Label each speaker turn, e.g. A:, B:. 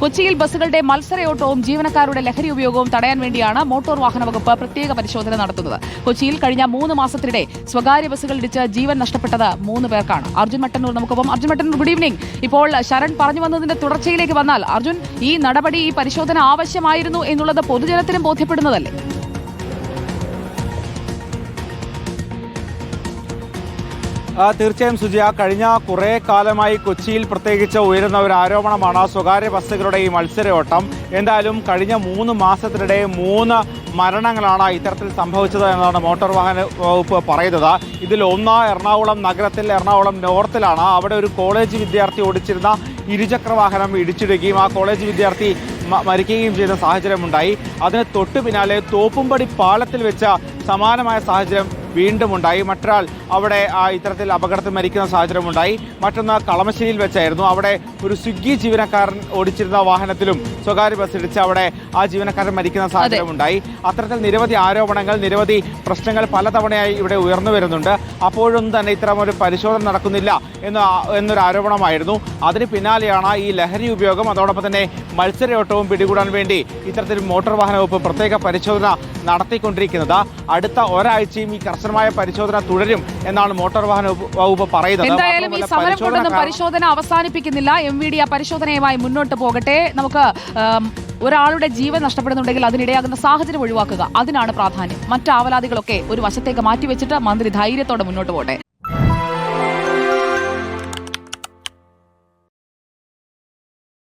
A: കൊച്ചിയിൽ ബസ്സുകളുടെ മത്സരയോട്ടവും ജീവനക്കാരുടെ ലഹരി ഉപയോഗവും തടയാൻ വേണ്ടിയാണ് മോട്ടോർ വാഹന വകുപ്പ് പ്രത്യേക പരിശോധന നടത്തുന്നത്. കൊച്ചിയിൽ കഴിഞ്ഞ മൂന്ന് മാസത്തിനിടെ സ്വകാര്യ ബസ്സുകൾ ഇടിച്ച് ജീവൻ നഷ്ടപ്പെട്ടത് മൂന്ന് പേർക്കാണ്. അർജുൻ മട്ടന്നൂർ നമുക്കൊപ്പം. അർജുൻ മട്ടന്നൂർ ഗുഡ് ഈവനിംഗ് ഇപ്പോൾ ശരൺ പറഞ്ഞു വന്നതിന്റെ തുടർച്ചയിലേക്ക് വന്നാൽ അർജുൻ ഈ നടപടി ഈ പരിശോധന ആവശ്യമായിരുന്നു എന്നുള്ളത് പൊതുജനത്തിനും ബോധ്യപ്പെടുന്നതല്ലേ?
B: ആ, തീർച്ചയായും സുജിയ കഴിഞ്ഞ കുറേ കാലമായി കൊച്ചിയിൽ പ്രത്യേകിച്ച് ഉയരുന്ന ഒരു ആരോപണമാണ് സ്വകാര്യ ബസ്സുകളുടെ ഈ മത്സരയോട്ടം. എന്തായാലും കഴിഞ്ഞ മൂന്ന് മാസത്തിനിടെ മൂന്ന് മരണങ്ങളാണ് ഇത്തരത്തിൽ സംഭവിച്ചത് എന്നാണ് മോട്ടോർ വാഹന വകുപ്പ് പറയുന്നത്. ഇതിൽ ഒന്ന് എറണാകുളം നഗരത്തിൽ എറണാകുളം നോർത്തിലാണ്. അവിടെ ഒരു കോളേജ് വിദ്യാർത്ഥി ഓടിച്ചിരുന്ന ഇരുചക്ര വാഹനം ഇടിച്ചിടുകയും ആ കോളേജ് വിദ്യാർത്ഥി മരിക്കുകയും ചെയ്ത സാഹചര്യമുണ്ടായി. അതിന് തൊട്ടു പിന്നാലെ തോപ്പുംപടി പാലത്തിൽ വെച്ച സമാനമായ സാഹചര്യം വീണ്ടും ഉണ്ടായി മറ്റൊരാൾ അവിടെ ആ ഇത്തരത്തിൽ അപകടത്തിൽ മരിക്കുന്ന സാഹചര്യമുണ്ടായി. മറ്റൊന്ന് കളമശ്ശേരിയിൽ വെച്ചായിരുന്നു. അവിടെ ഒരു സ്വിഗ്ഗി ജീവനക്കാരൻ ഓടിച്ചിരുന്ന വാഹനത്തിലും സ്വകാര്യ ബസ് ഇടിച്ച് അവിടെ ആ ജീവനക്കാരൻ മരിക്കുന്ന സാഹചര്യമുണ്ടായി. അത്തരത്തിൽ നിരവധി ആരോപണങ്ങൾ നിരവധി പ്രശ്നങ്ങൾ പലതവണയായി ഇവിടെ ഉയർന്നു വരുന്നുണ്ട്. അപ്പോഴൊന്നും തന്നെ ഇത്തരം ഒരു പരിശോധന നടക്കുന്നില്ല. എന്ന എന്നൊരു ആരോപണമായിരുന്നു. അതിന് പിന്നാലെയാണ് ഈ ലഹരി ഉപയോഗം. അതോടൊപ്പം തന്നെ മത്സരയോട്ടവും പിടികൂടാൻ വേണ്ടി ഇത്തരത്തിൽ മോട്ടോർ വാഹന വകുപ്പ് പ്രത്യേക പരിശോധന നടത്തിക്കൊണ്ടിരിക്കുന്നത്. അടുത്ത ഒരാഴ്ചയും ഈ കർശനമായ പരിശോധന തുടരും എന്നാണ് മോട്ടോർ വാഹന വകുപ്പ് പറയുന്നത്.
A: എന്തായാലും ഈ സമരം
B: പരിശോധന
A: കൊണ്ടൊന്നും പരിശോധന അവസാനിപ്പിക്കുന്നില്ല. എം വി ഡി ആ പരിശോധനയുമായി മുന്നോട്ട് പോകട്ടെ. നമുക്ക് ഒരാളുടെ ജീവൻ നഷ്ടപ്പെടുന്നുണ്ടെങ്കിൽ അതിനിടയാകുന്ന സാഹചര്യം ഒഴിവാക്കുക. അതിനാണ് പ്രാധാന്യം. മറ്റ് ആവലാതികളൊക്കെ ഒരു വശത്തേക്ക് മാറ്റിവെച്ചിട്ട് മന്ത്രി ധൈര്യത്തോടെ മുന്നോട്ട് പോട്ടെ